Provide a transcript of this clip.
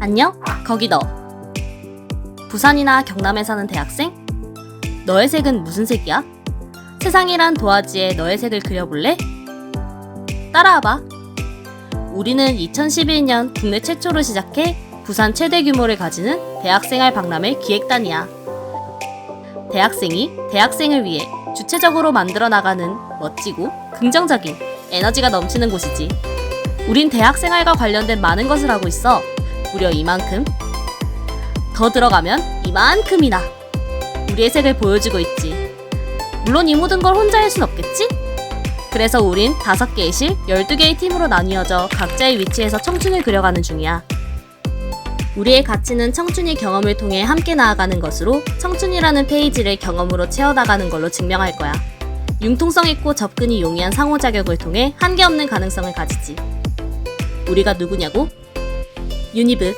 안녕? 거기 너. 부산이나 경남에 사는 대학생? 너의 색은 무슨 색이야? 세상이란 도화지에 너의 색을 그려볼래? 따라와봐. 우리는 2011년 국내 최초로 시작해 부산 최대 규모를 가지는 대학생활 박람회 기획단이야. 대학생이 대학생을 위해 주체적으로 만들어 나가는 멋지고 긍정적인 에너지가 넘치는 곳이지. 우린 대학생활과 관련된 많은 것을 하고 있어. 무려 이만큼. 더 들어가면 이만큼이나. 우리의 색을 보여주고 있지. 물론 이 모든 걸 혼자 할 순 없겠지? 그래서 우린 다섯 개의 실, 12개의 팀으로 나뉘어져 각자의 위치에서 청춘을 그려가는 중이야. 우리의 가치는 청춘이 경험을 통해 함께 나아가는 것으로 청춘이라는 페이지를 경험으로 채워나가는 걸로 증명할 거야. 융통성 있고 접근이 용이한 상호작용을 통해 한계 없는 가능성을 가지지. 우리가 누구냐고? 유니브